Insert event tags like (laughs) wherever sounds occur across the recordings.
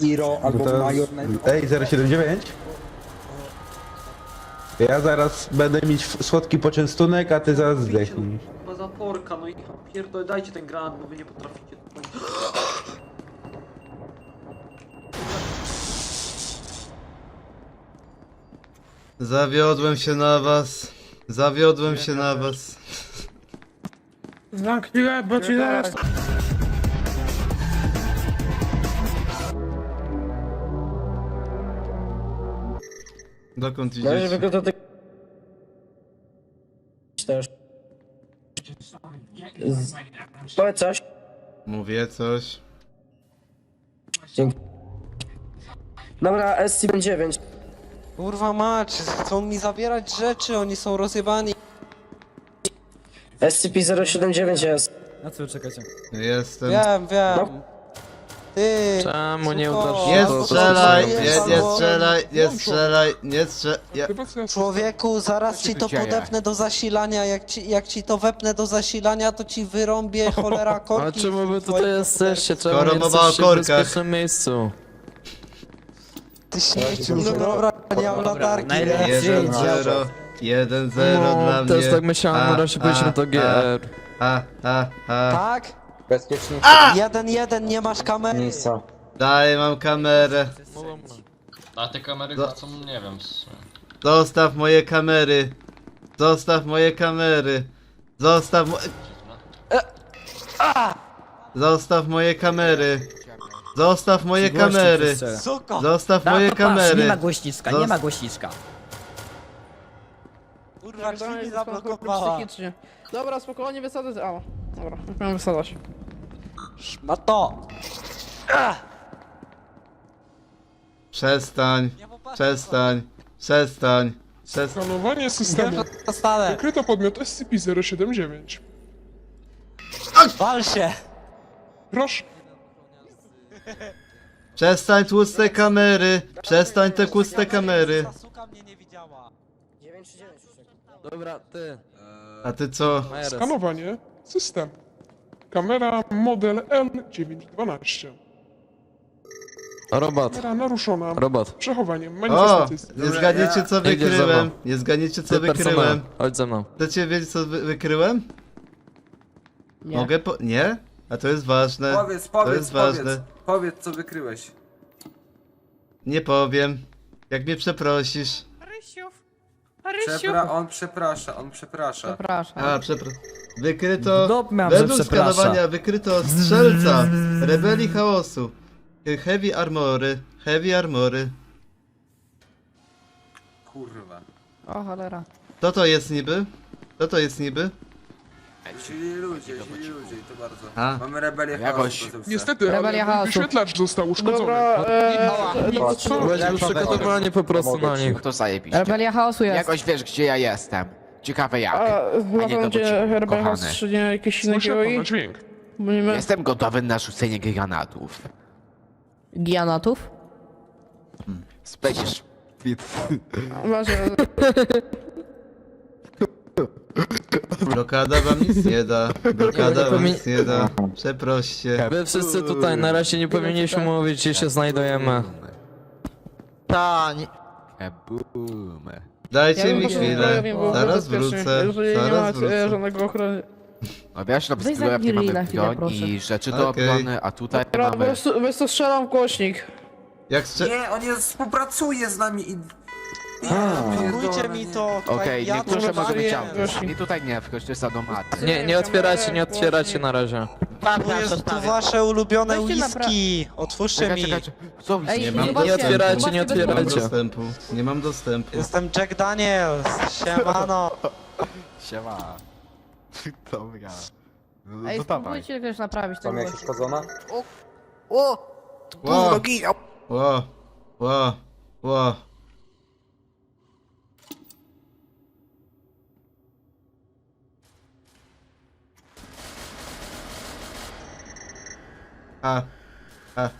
Iro albo To Major. Ej, 079? Ja zaraz będę mieć f- słodki poczęstunek, a ty zaraz zdechnij. Chyba zaporka, no i pierdolę, dajcie ten granat, bo wy nie potraficie. Zawiodłem się na was. Zawiodłem się na was. Zamknij łeb, bo ci zaraz... Dokąd No idziecie? żeby go do tego... też. Z... Powiedz coś. Mówię coś. Dzięki. Dobra, SC9. Kurwa mać, chcą mi zabierać rzeczy, oni są rozjebani. SCP-079 jest. Na co czekacie? Jestem. Wiem, wiem. No. Ty, Czemu nie suko. udasz Nie to- to- strzelaj, nie, nie strzelaj, nie strzelaj, nie strzelaj. Ja... Człowieku, zaraz ci to podepnę do zasilania, jak ci, jak ci to wepnę do zasilania, to ci wyrąbię cholera (laughs) korki. A czemu wy tutaj jesteście? Czemu Skoro nie mowa o jesteście w korkach. bezpiecznym miejscu? Ty śmieciu, no dobra, nie mam latarki. najlepiej. nie? 1-0, 1-0 No, dla mnie. też tak myślałem, A, na razie byliśmy a, to GR. A, a, a. Tak? Bezpiecznie Jeden, jeden, nie masz kamery. miejsca. Daj, mam kamerę. A te kamery Do- są, nie wiem. Zostaw moje kamery. Zostaw moje kamery. Zostaw mo... Zostaw moje kamery. Zostaw moje kamery. Suko! Zostaw moje kamery. Nie ma głośniczka, nie ma głośniczka. Kurwa, drzwi mi zablokowała. Dobra, spokojnie, wysadzę... A, dobra, już miałem wysadzać. Szmato! Przestań. Przestań. Przestań. Przestań. Skanowanie systemu. Zostanę. Wykryto podmiot SCP-079. Wal się! Proszę. Przestań tłuste kamery. Przestań te tłuste kamery. Ta suka mnie nie widziała. 939 już. Dobra, ty. A ty co? Skanowanie systemu. Kamera model N912. Robot, Kamera naruszona. robot. Przechowaniem O! manifestacji. Nie zgadniecie co Idziesz wykryłem. mną. Nie zgadniecie co Ty wykryłem. personel, chodź ze mną. Chcecie wiedzieć co wy wykryłem? Nie. Mogę po... Nie? A to jest ważne. Powiedz, to powiedz, jest powiedz, ważne. powiedz co wykryłeś. Nie powiem. Jak mnie przeprosisz. Przepra on przeprasza, on przeprasza. Przepraszam. A, przepraszam. Wykryto... Że Według przeprasza. skanowania wykryto strzelca rebelii chaosu. Heavy armory. Heavy armory. Kurwa. O cholera. Co to jest niby? Co to jest niby? Źli ludzie, źli ludzie i to bardzo. A. Mamy rebelię Jakoś. chaosu, to Niestety, Rebelia ale chaosu. wyświetlacz został uszkodzony. Dobra, Byłeś Dobra. przygotowani po prostu na nich. To zajebiście. Rebelia chaosu jest. Jakoś wiesz, gdzie ja jestem. Ciekawe jak. A nie dowodzi- cię Rebelia chaos kochany. strzelinie jakieś inne Słyszę pana kiełki? dźwięk. Nie. Jestem gotowy na rzucenie granatów. Gianatów? Spędzisz. Uważaj, Blokada wam nic nie da. Blokada wam nic nie da. Przeproście. Wy wszyscy tutaj na razie nie powinniśmy mówić, gdzie się znajdujemy. Tań. Boom. Dajcie mi chwilę. nie Zaraz wrócę. Nie Zaraz e, wrócę. żadnego ochrony. No wiesz, no Weź bez jakie zamknij na mamy chwilę, broń proszę. i rzeczy do Okej. obrony, a tutaj Dobra, mamy... weź weź to strzelam w głośnik. Jak strze... Nie, on jest, współpracuje z nami i... Blokujcie mi to, tutaj Okej, ja niektórzy to mogą być rozumiem. autem. I tutaj nie, wchodź, to jest sadomaty. Nie, nie otwieracie, nie otwieracie na razie. Tu jest tu wasze ulubione Weźcie whisky. Otwórzcie Czekaj, mi. czekaj. Co Ej, Nie mam, Nie otwierajcie, nie nie mam dostępu. Nie mam dostępu. Jestem Jack Daniels. Siemano. Siema. (laughs) Dobra. No, Ej, no dawaj. spróbujcie też naprawić Tam ten jak uszkodzona? O! Ło, ło, ło, ło. A. A.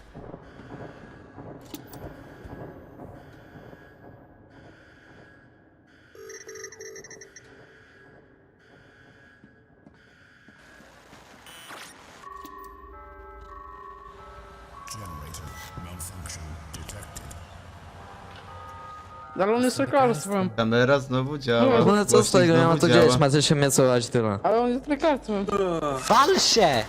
Ale on jest lekarstwem. Kamera znowu działa. No, no co z tego, ja mam to gdzieś, macie się mnie tyle. Ale on jest lekarstwem. Fal się!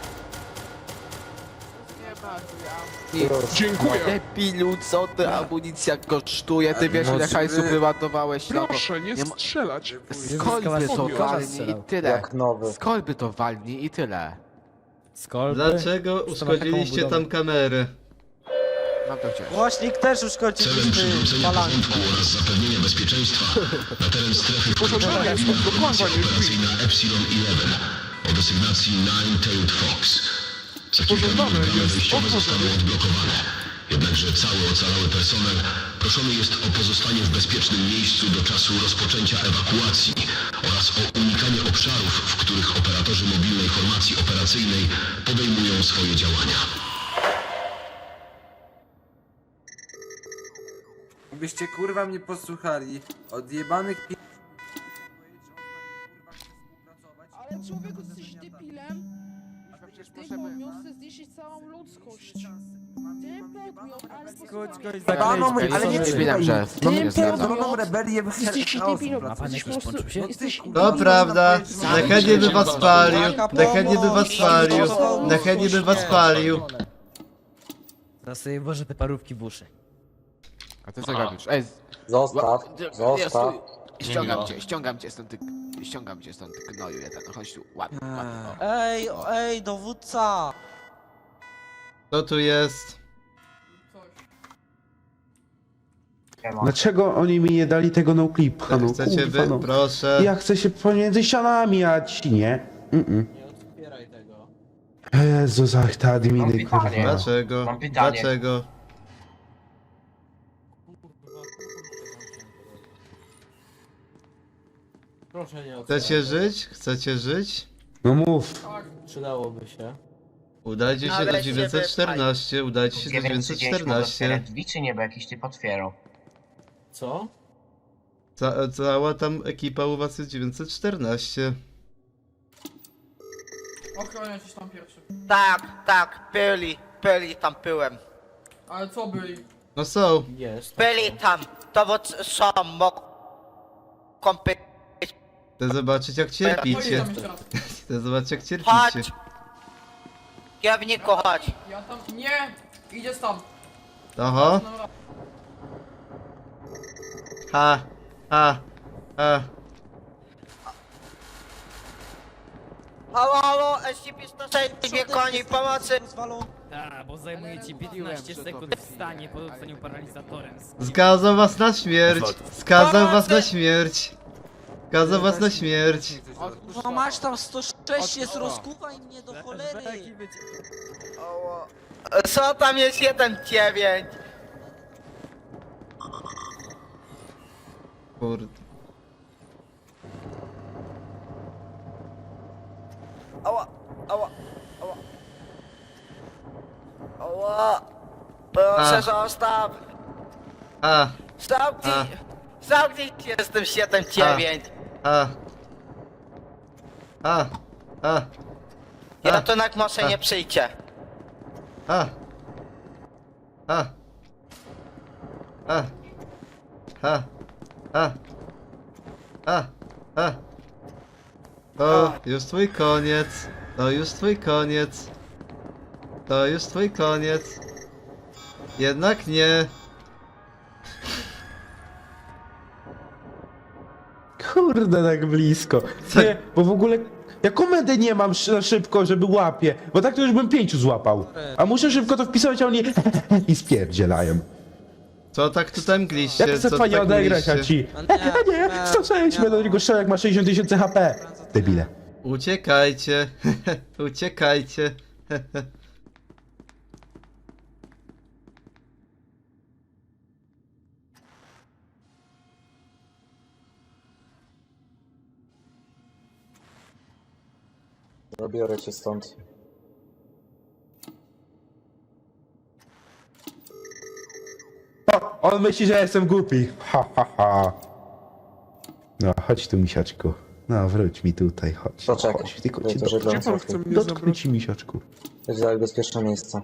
Dziękuję. Debilu, co ty amunicja kosztuje? Ty wiesz ile hajsu wyładowałeś na to. Proszę nie Nie ma- strzelać. Skolby to walni i tyle. Jak nowy. Skolby to walni i tyle. Dlaczego uszkodziliście tam kamerę? Mam to chcieć. Głośnik też uszkodziliśmy falanką. Pożądane jest odblokowanie drzwi. Pożądane jest otworzenie. Jednakże cały ocalały personel proszony jest o pozostanie w bezpiecznym miejscu do czasu rozpoczęcia ewakuacji oraz o unikanie obszarów, w których operatorzy mobilnej formacji operacyjnej podejmują swoje działania. Byście kurwa mnie posłuchali. Odjebanych pi... całą ludzkość. Ty podmiot, ale posłuchaj. Panu, ale nie Debilem, że to nie Ty zgadza. podmiot, rebelię w jesteś debilem. wracacie. Jesteś po prostu... Jesteś... To prawda, Nechętnie by was spalił, Nechętnie by was spalił, Nechętnie by was spalił. Teraz sobie włożę te parówki w uszy. A ty co robisz? Ej, Zostaw, ła- nie, stój. Ściągam cię, ściągam cię stąd, ty... Ściągam cię stąd, ty gnoju jeden. No chodź tu, łap, łap. o. Ej, ej, dowódca! Co tu jest? Dlaczego oni mi nie dali tego no clipa, no Chcecie kurwa, wy? no. Proszę. Ja chcę się pomiędzy ścianami, a ci nie. Mm-mm. Jezu, za te adminy, kurwa. Dlaczego? Dlaczego? Proszę nie Chcecie żyć? Chcecie żyć? No mów. Przydałoby się. Udajcie się do 914, udajcie się do 914. drzwi czy nie, bo jakiś typ otwierał. Co? Ca cała tam ekipa u was jest 914. Ochroniarz jest tam pierwszy. Tak, tak, byli, byli tam byłem. Ale co byli? No są. Jest. Byli tam, to bo c- są, mogą być. Chcę zobaczyć jak cierpicie. jeszcze raz. (laughs) Chcę zobaczyć jak cierpicie. Chodź! Kierowniku, chodź. Ja tam... Nie! Idziesz tam. Oho. Dobra. Ha. Ha. Ha. Halo, halo, SCP-106, nie koni, pomocy! Tak, bo zajmuje ci 15 sekund w stanie po dostaniu paralizatorem. Zgadzam was na śmierć. Zgadzam was na śmierć. Zgadzam was na śmierć. No masz tam 106 jest, rozkuwaj mnie do cholery! Co tam jest 1-9? Kurde. Ała, ała, ała. Ała. Proszę A. zostaw. A. Zamknij. A. Zamknij się z tym 7-9. A. A. A. Ratunek może A. nie przyjdzie. A. A. A. A. A. A. A. To już twój koniec. To już twój koniec. To już twój koniec. Jednak nie. Kurde, tak blisko. Nie, bo w ogóle ja komendy nie mam szy- na szybko, żeby łapie, bo tak to już bym pięciu złapał. A muszę szybko to wpisywać, a oni (laughs) i spierdzielają. Co tak tutaj mgliście? Jak chcę Co fajnie tak odegrać, a ci (laughs) nie, 106, będę do niego strzelał, jak ma 60 tysięcy HP. Debile. Uciekajcie. (laughs) Uciekajcie. Zabiorę cię stąd. O, on myśli, że jestem głupi. Ha, ha, ha. No, chodź tu, misiaczku. No, wróć mi tutaj, chodź. Poczekaj. Chodź, tylko cię to dotknę. Gdzie pan chce mnie Dotknę zabrać? ci, misiaczku. Znaleźć bezpieczne miejsce.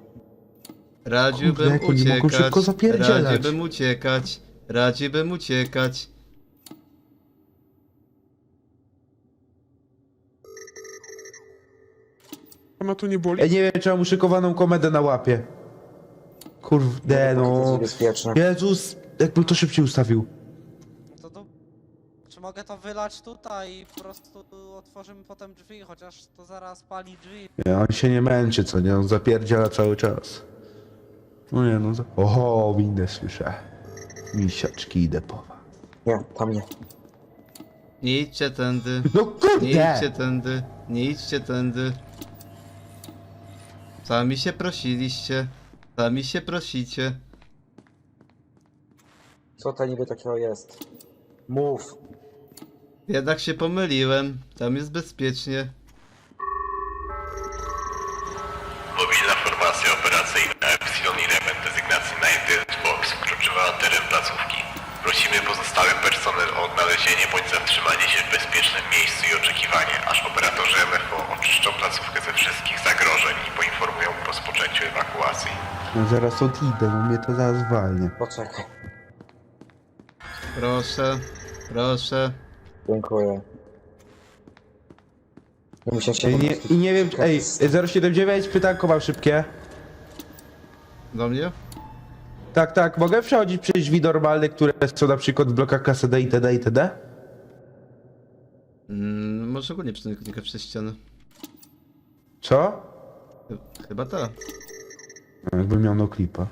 Radziłbym Kurde, jak oni mogą uciekać. szybko zapierdzielać. Radziłbym uciekać. Radzi bym uciekać. To nie boli? Ja nie wiem, czy mam uszykowaną komedę na łapie. Kurde, no. Jezus, jakbym to szybciej ustawił. To do... Czy mogę to wylać tutaj i po prostu otworzymy potem drzwi, chociaż to zaraz pali drzwi. Nie, on się nie męczy, co nie? On zapierdziela cały czas. No nie, no. za- Oho, windę słyszę. Misiaczki idę po was. Nie idźcie tędy. No Nie kurde! idźcie tędy. Nie idźcie tędy. Sami się prosiliście. Sami się prosicie. Co to niby takiego jest? Mów. Jednak się pomyliłem. Tam jest bezpiecznie. Mobilna formacja operacyjna Epsilon Element dezygnacji Night Fox wkroczyła na teren placówki. Prosimy pozostały personel o odnalezienie bądź zatrzymanie się w bezpiecznym miejscu i oczekiwanie, aż operatorzy MFO oczyszczą placówkę ze wszystkich zagrożeń i poinformują po rozpoczęciu ewakuacji. No zaraz odejdę, bo mnie to zaraz walnie. Poczekaj. Proszę. Proszę. Dziękuję. Się I nie, I nie wiem, ej, 079, pytanko mam szybkie. Do mnie? Tak, tak, mogę przechodzić przez drzwi normalne, które są na przykład w blokach KSD itd. itd. Mm, może ogólnie przeniknę przez ścianę. Co? Chyba tak. No, Jakbym miał no klipa.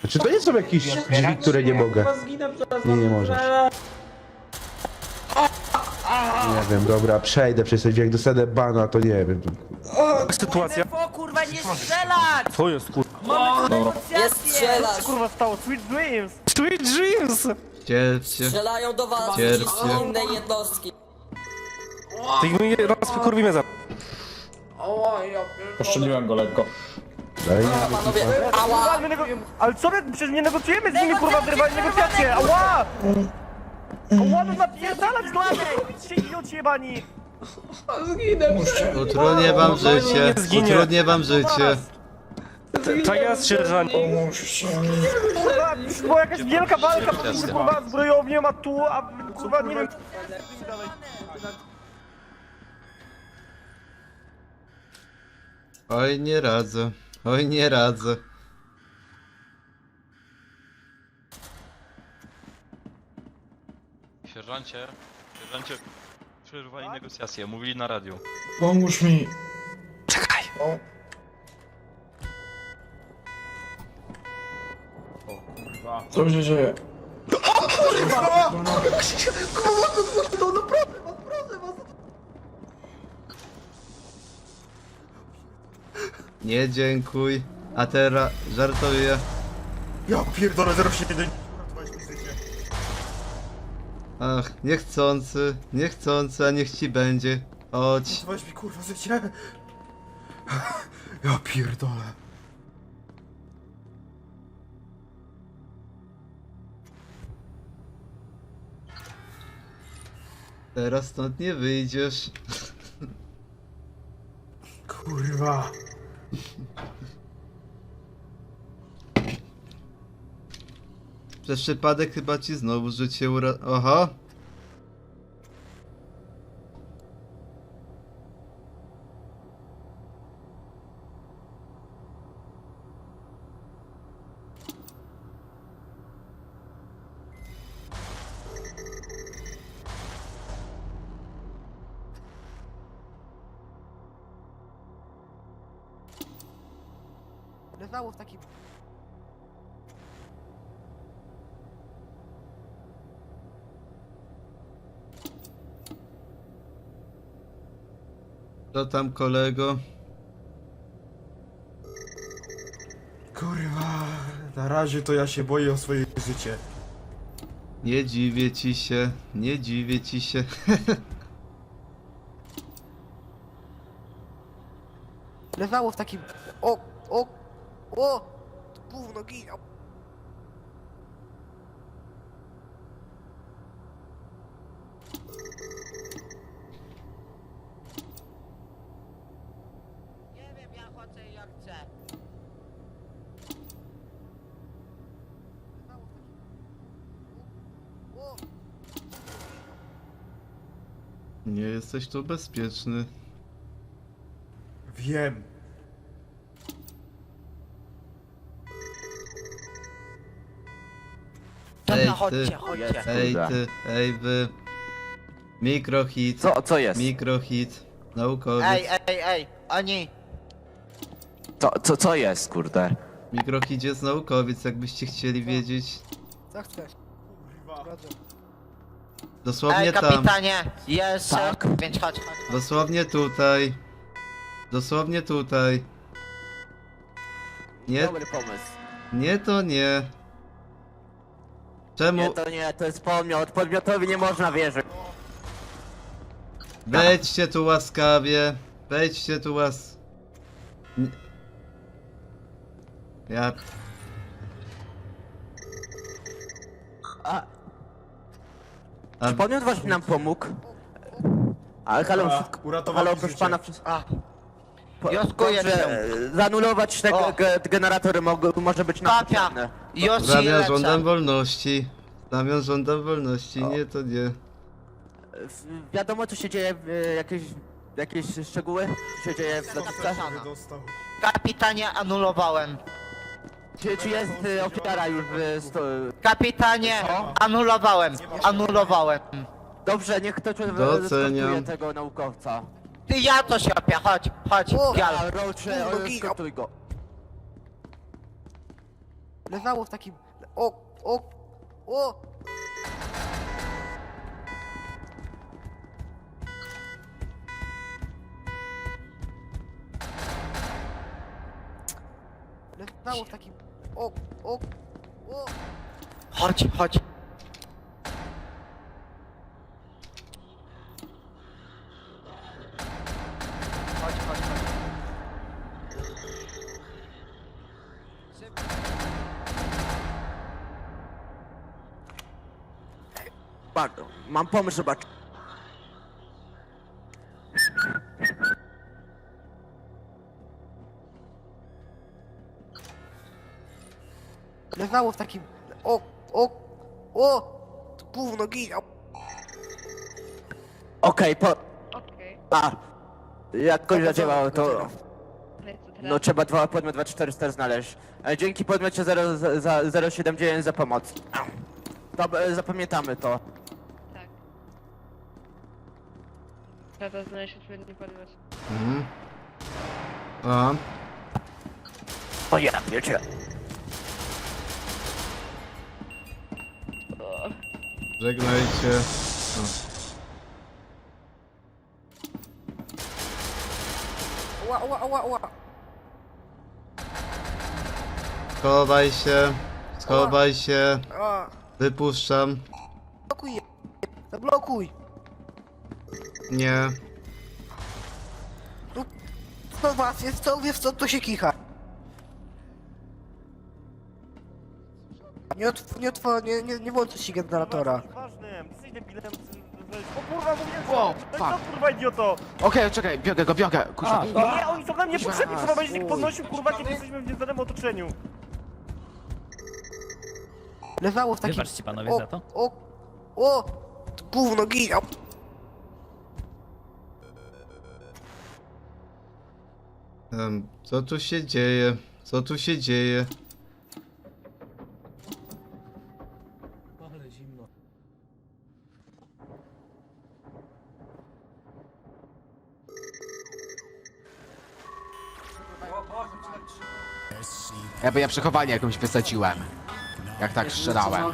Znaczy to nie są jakieś drzwi, które nie mogę. Nie, nie możesz. Nie wiem, dobra, przejdę przez te drzwi, jak dostanę bana, to nie wiem. Sytuacja. O kurwa, nie strzelać! To jest kur... Nie strzelać! Kurwa stało, Sweet Dreams! Sweet Dreams! Cierpcie. Strzelają do was Cierpcie. inne jednostki. Ty mi raz wykurwimy za... Poszczeliłem go lekko. Daj, Panowie, ała! Ale co my, przecież nie negocjujemy z nimi kurwa, wyrwali negocjacje! Ała! Ała, no napierdalać do mnie! Się idioci jebani! Utrudnię wam życie. zginie. Utrudnię wam życie. To jest sierżant. Kurwa, była jakaś wielka walka pomiędzy kurwa zbrojownią, a tu, a kurwa nie wiem... Oj, nie radzę. Oj, nie radzę. Sierżancie, sierżancie, przerwali negocjacje, mówili na radiu. Pomóż mi. Czekaj! Co się dzieje? Nie dziękuj. A teraz żartuję. Ja pierdolę 07. Ach, niechcący, niechcący, a niech ci będzie. Chodź. Weź mi kurwa życie. Ja pierdolę. Teraz stąd nie wyjdziesz. Kurwa. Przez przypadek chyba ci znowu życie ura... Oho! Co tam kolego? Kurwa. Na razie to ja się boję o swoje życie. Nie dziwię ci się, nie dziwię ci się. (laughs) Leżało w takim... O, o, o! Gówno ginął. Nie wiem, ja chodzę jak chcę. Nie jesteś tu bezpieczny. Wiem. Dobra, Ej, chodźcie, ty. chodźcie. Ej ty, ej wy. Mikrohit. Co, co jest? Mikrohit. Naukowiec. Ej, ej, ej, oni. Co, co, co jest, kurde? Mikrohit jest naukowiec, jakbyście chcieli wiedzieć. Co chcesz? Dosłownie Ej, tam. kapitanie, jest Tak. Szef, więc chodź, chodź. Dosłownie tutaj. Dosłownie tutaj. Nie, Dobry pomysł. nie to nie. Czemu? Nie, to nie, to jest podmiot. Podmiotowi nie można wierzyć. Wejdźcie tu łaskawie. Wejdźcie tu łas... Ja... A, A, podmiot właśnie nam pomógł. Ale halo, Dobra, wszystko- uratowali halo, proszę życie. pana, wszystko... A, Po- Wnioskuję Dobrze, się. e, zanulować te O. ge generatory mogą, może być nam Kapia. potrzebne. ci Zamiast żądam lecę. wolności. Zamiast żądam wolności. Nie, to nie. W- Wiadomo co się dzieje, e, jakieś, jakieś szczegóły? Co się dzieje w? Dostał. Kapitanie, anulowałem. Czy, czy jest e, ofiara już w sto... Kapitanie, anulowałem, anulowałem. Dobrze, niech ktoś Doceniam. tego naukowca. Ty ja to się opie, chodź, chodź, gial. A, Rocze, e, skortuj go. Leżało w takim... O, o, o! Leżało w takim... O, o, o! Chodź. Chodź, mam pomysł, zobacz. Leżało w takim... O, o, o! Gówno ginął! Okej, po... Okej. A, jak koń Co to zadziałało, za- to... No i co teraz? No trzeba dwa podmiot 2400 znaleźć. E, Dzięki podmiocie 0, za, za, 079 za pomoc. E, zapamiętamy to. Trzeba znaleźć odpowiedni podmiot. Mhm. A, O ja, wiecie. O, żegnajcie. Ła, ła, ła, ła! Schowaj się. Schowaj się. Wypuszczam. blokuj je! Zablokuj! Nie. No was jest co, wiesz co, to się kicha. Nie otw, nie otw, nie, nie, nie włączę się generatora. Ważnym, jesteś debilem. z- z- O kurwa, mówię, Wow, co fuck. kurwa idioto? Okej, czekaj, biorę go, biorę. Kurwa. Nie, oni są nam niepotrzebni, trzeba będzie ich podnosił, kurwa, kiedy jesteśmy w nieznanym otoczeniu. Leżało w takim... Wybaczcie panowie o, za to. O, o! Gówno ginął! Co tu się dzieje? Co tu się dzieje? Ja by ja przechowanie jakąś wysadziłem. Jak tak strzelałem.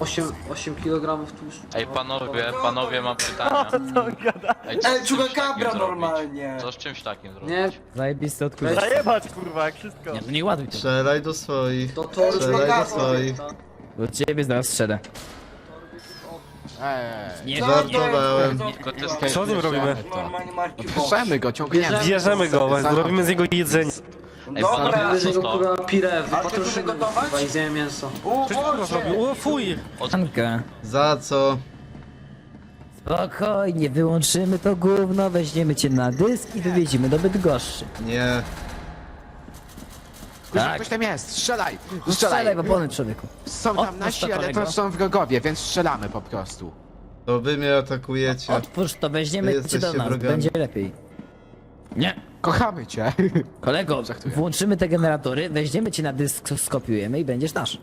8, 8 kg tłuszczu. Ej panowie, panowie mam pytania. (laughs) Co on gada? Ej, Ej normalnie. Co z czymś takim zrobić? Nie, Zajebisty odkurzacz. Zajebać, kurwa, jak wszystko. Nie, nie ładuj to. Strzelaj do swoich. to to już Strzelaj do swoich. Do ciebie zaraz strzelę. Eee. Nie, Żartowałem. Co z nim robimy? Bierzemy go, ciągniemy. Bierzemy go, robimy z niego jedzenie. Ej panowie, Bierze co to? kurwa kurwa i zjemy mięso. O fuj! Anka. Za co? Spokojnie, wyłączymy to gówno, weźmiemy cię na dysk i wywieziemy do Bydgoszczy. Nie. Tak. ktoś tam jest, strzelaj! Strzelaj Strzelaj! w opony człowieku. Są tam nasi, ale to są wrogowie, więc strzelamy po prostu. To wy mnie atakujecie. Otwórz to, weźmiemy cię do nas, wrogami. będzie lepiej. Nie. Kochamy cię. (laughs) Kolego, włączymy te generatory, weźmiemy cię na dysk, skopiujemy i będziesz nasz.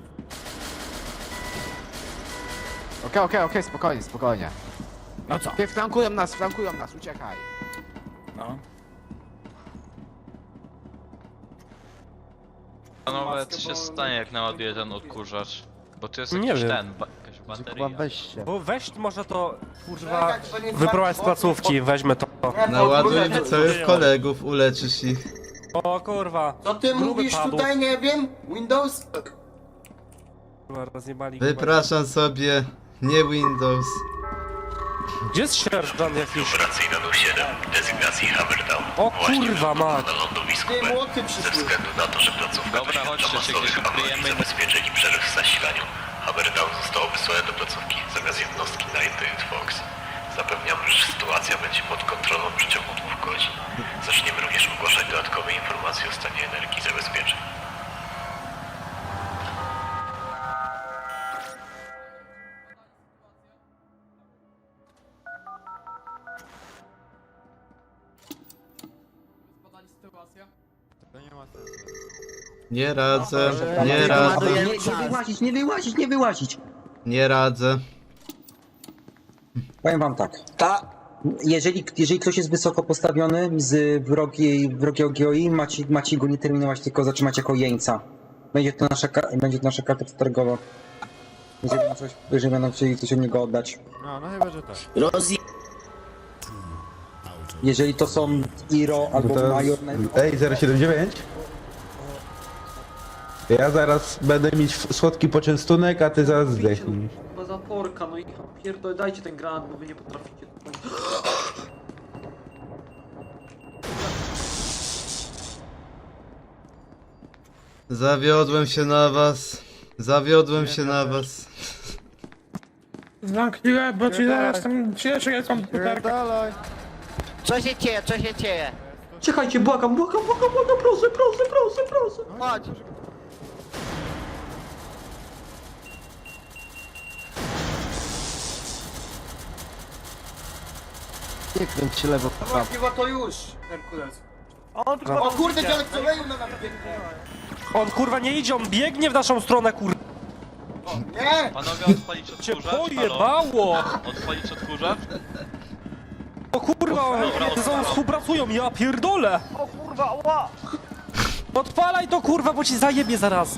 Okej, okej, okej, spokojnie, spokojnie. No co? Flankują nas, flankują nas, uciekaj. No. Panowie, co się stanie jak naładuje ten odkurzacz? Bo tu jest Nie jakiś wiem. ten, ba jakaś bateria. weźcie. Bo weź może to, kurwa, wyprowadź z placówki, weźmy to. Naładuj całych kolegów, uleczysz ich. O kurwa. Co ty Gruby padł. nie wiem? Windows? Kurwa, rozjebali. Wypraszam sobie, nie Windows. Gdzie jest sierżant jakiś? Operacyjna 07, dezygnacji Hammerdown. O kurwa mać. Na lądowisku B. Ze względu na to, że placówka Dobra, doświadcza chodźcie, się masowych gdzieś awarii, ukryjemy. zabezpieczeń i przerw w zasilaniu. Hammerdown zostało wysłane do placówki zamiast jednostki Night Fox. Zapewniamy, że sytuacja będzie pod kontrolą w przeciągu dwóch godzin. Zaczniemy również ogłaszać dodatkowe informacje o stanie energii zabezpieczeń. Nie radzę, nie radzę, Nie wyłazić, nie wyłazić, nie wyłazić. nie radzę. Powiem wam tak. Ta, jeżeli, jeżeli ktoś jest wysoko postawiony z wrogiej, wrogiego GOI, macie, macie go nie terminować, tylko zatrzymać jako jeńca. Będzie to nasza, ka- będzie to nasza karta przetargowa. Jeżeli, będą coś, jeżeli będą chcieli coś od niego oddać. No, no chyba, że tak. Rozi... Jeżeli to są Iro albo to- Major... Ej, 079? Ja zaraz będę mieć słodki poczęstunek, a ty zaraz zdechnij. Chyba zaporka, no i ja pierdolę, dajcie ten granat, bo wy nie potraficie. Zawiodłem się na was. Zawiodłem się na was. Zamknij bo ci zaraz tam cieszę, ja tam Co się dzieje, co się dzieje? Czekajcie, błagam, błagam, błagam, błagam, proszę, proszę, proszę, proszę. Chodź. Nie kręć się lewo, prawo. Chyba to już, Herkules. On kurwa, O kurde, dziadek co leją na nas biegnie. on kurwa nie idzie, on biegnie w naszą stronę, kurwa. Nie! Panowie, odpalić (laughs) Cię odkurzacz? Halo? pojebało! Odpalić odkurzacz? O kurwa, oni ze sobą współpracują, ja pierdolę! O kurwa, ła! Odpalaj to kurwa, bo ci zajebie zaraz!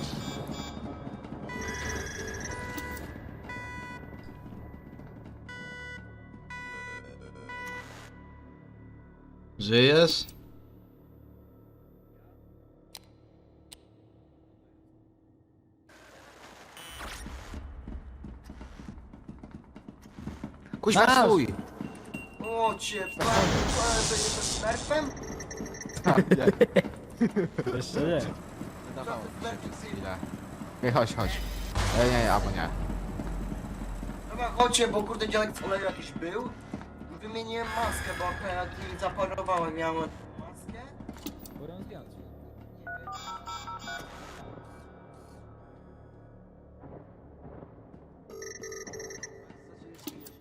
Żyjesz? Kuźwa, stój! O cię, pan, pan, to jest nerfem? (laughs) Jeszcze nie. Ej, chodź, chodź. Ej, nie, nie, albo nie. Dobra, chodźcie, bo kurde dziadek co leją jakiś był. Wymieniłem maskę, bo akurat nie zaparowałem, miałem maskę.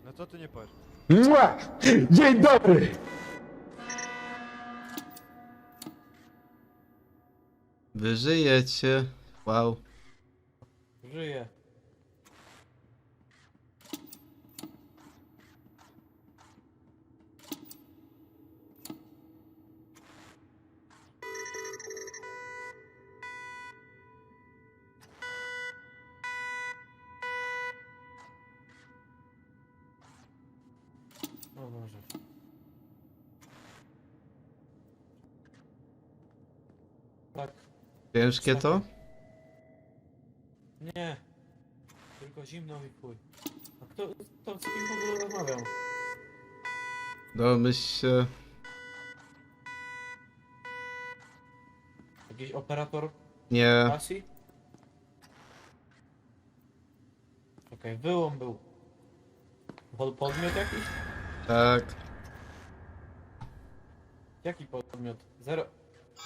No co ty nie powiesz? Mua! Dzień dobry! Wy żyjecie. Wow. Żyje. Tak. Ciężkie to? Nie. Tylko zimno i chuj. A kto, kto z kim w ogóle rozmawiał? Domyśl się. Jakiś operator Nie. pasji? Okej, był on był. Pod, podmiot jakiś? Tak. Jaki podmiot? Zero...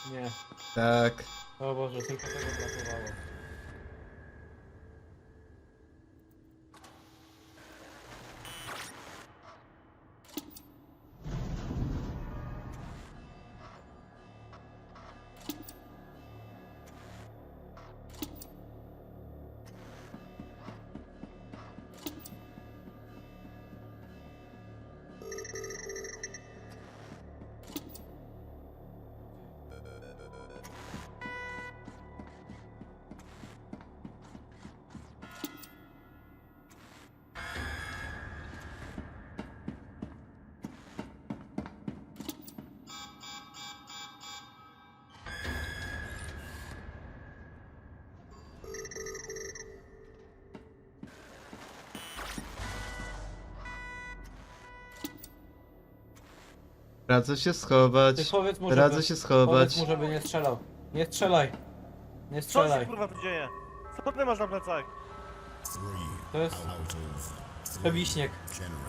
Nie. Tak. O Boże, tylko tego brakowało. Radzę się schować. Ty powiedz mu, Radzę żeby- się schować. Powiedz mu, żeby nie strzelał. Nie strzelaj. Nie Co strzelaj. się kurwa tu dzieje? Co ty masz na plecach? To jest... Przewiśniek.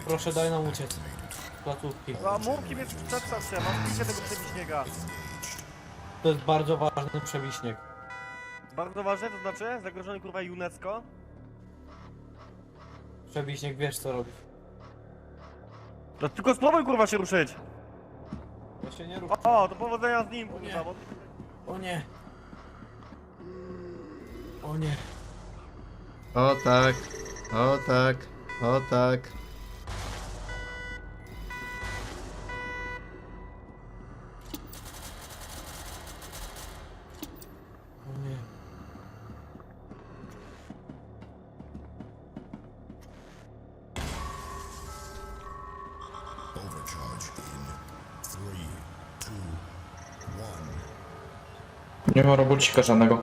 Proszę daj nam uciec. Z placówki. A mów kim jest przedstaw się, mam picie tego przebiśniega. To jest bardzo ważny przewiśniek. Bardzo ważne, to znaczy zagrożony kurwa UNESCO. Przewiśniek wiesz co robi. No tylko spróbuj kurwa się ruszyć. Się nie. O, to powodzenia z nim kurwa, bo... O nie. O nie. O tak. O tak. O tak. Ma robocika żadnego.